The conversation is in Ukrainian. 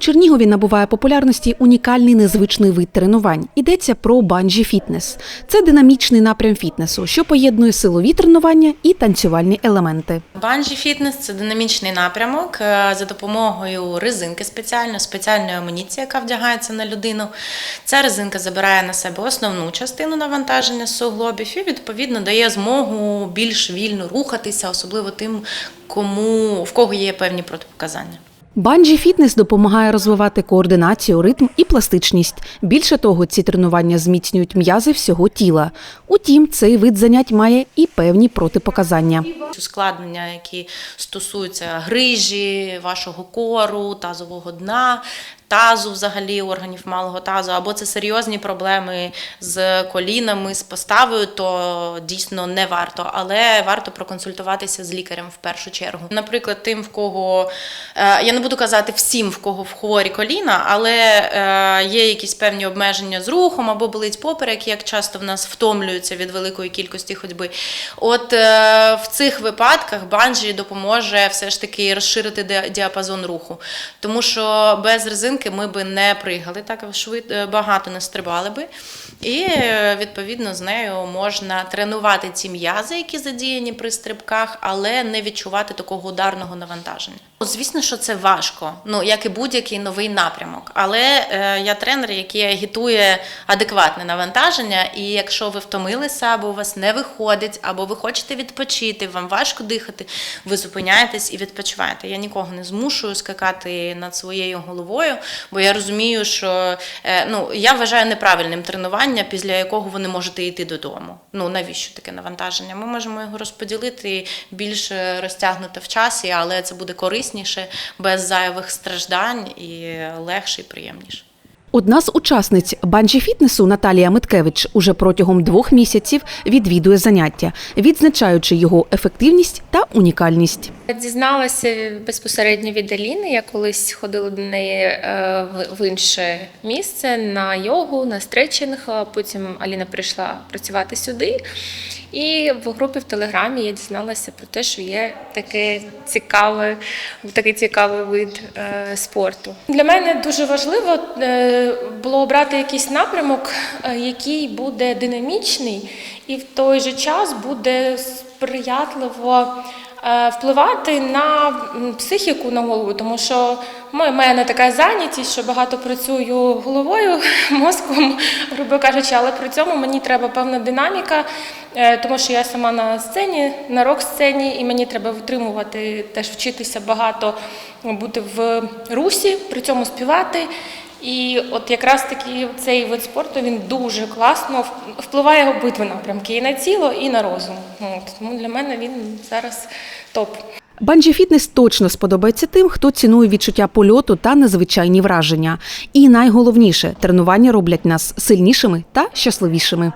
Чернігові набуває популярності унікальний незвичний вид тренувань. Йдеться про банджі фітнес. Це динамічний напрям фітнесу, що поєднує силові тренування і танцювальні елементи. Банджі фітнес це динамічний напрямок е, за допомогою резинки спеціально, спеціальної амуніції, яка вдягається на людину. Ця резинка забирає на себе основну частину навантаження суглобів і відповідно дає змогу більш вільно рухатися, особливо тим, кому в кого є певні протипоказання. Банджі фітнес допомагає розвивати координацію, ритм і пластичність. Більше того, ці тренування зміцнюють м'язи всього тіла. Утім, цей вид занять має і певні протипоказання. Ускладнення, які стосуються грижі, вашого кору, тазового дна, тазу, взагалі органів малого тазу, або це серйозні проблеми з колінами, з поставою, то дійсно не варто, але варто проконсультуватися з лікарем в першу чергу. Наприклад, тим, в кого е, я не буду казати всім, в кого в хворі коліна, але е, є якісь певні обмеження з рухом або болить поперек, як часто в нас втомлюються від великої кількості ходьби. От е, в цих випадках банджі допоможе все ж таки розширити діапазон руху, тому що без резинки ми би не пригали так швид, е, багато не стрибали би. І е, відповідно з нею можна тренувати ці м'язи, які задіяні при стрибках, але не відчувати такого ударного навантаження. Ну, Звісно, що це важко, ну як і будь-який новий напрямок. Але е, я тренер, який агітує адекватне навантаження. І якщо ви втомилися, або у вас не виходить, або ви хочете відпочити, вам важко дихати, ви зупиняєтесь і відпочиваєте. Я нікого не змушую скакати над своєю головою, бо я розумію, що е, ну я вважаю неправильним тренування, після якого ви не можете йти додому. Ну навіщо таке навантаження? Ми можемо його розподілити більш е, розтягнуто в часі, але це буде корисніше, без зайвих страждань і легше і приємніше. Одна з учасниць банджі фітнесу Наталія Миткевич уже протягом двох місяців відвідує заняття, відзначаючи його ефективність та унікальність. Дізналася безпосередньо від Аліни. Я колись ходила до неї е, в- інше місце на йогу, на стретчинг. Потім Аліна прийшла працювати сюди. І в групі в Телеграмі я дізналася про те, що є таке цікаве, такий цікавий вид е, спорту. Для мене дуже важливо е, було обрати якийсь напрямок, е, який буде динамічний і в той же час буде сприятливо е, впливати на психіку на голову, тому що в мене така зайнятість, що багато працюю головою, мозком, грубо кажучи, але при цьому мені треба певна динаміка, е, тому що я сама на сцені, на рок-сцені, і мені треба витримувати, теж вчитися багато бути в русі, при цьому співати. І от якраз таки цей вид спорту він дуже класно впливає обидва напрямки і на тіло, і на розум. От, тому для мене він зараз топ. Банджі фітнес точно сподобається тим, хто цінує відчуття польоту та незвичайні враження. І найголовніше тренування роблять нас сильнішими та щасливішими.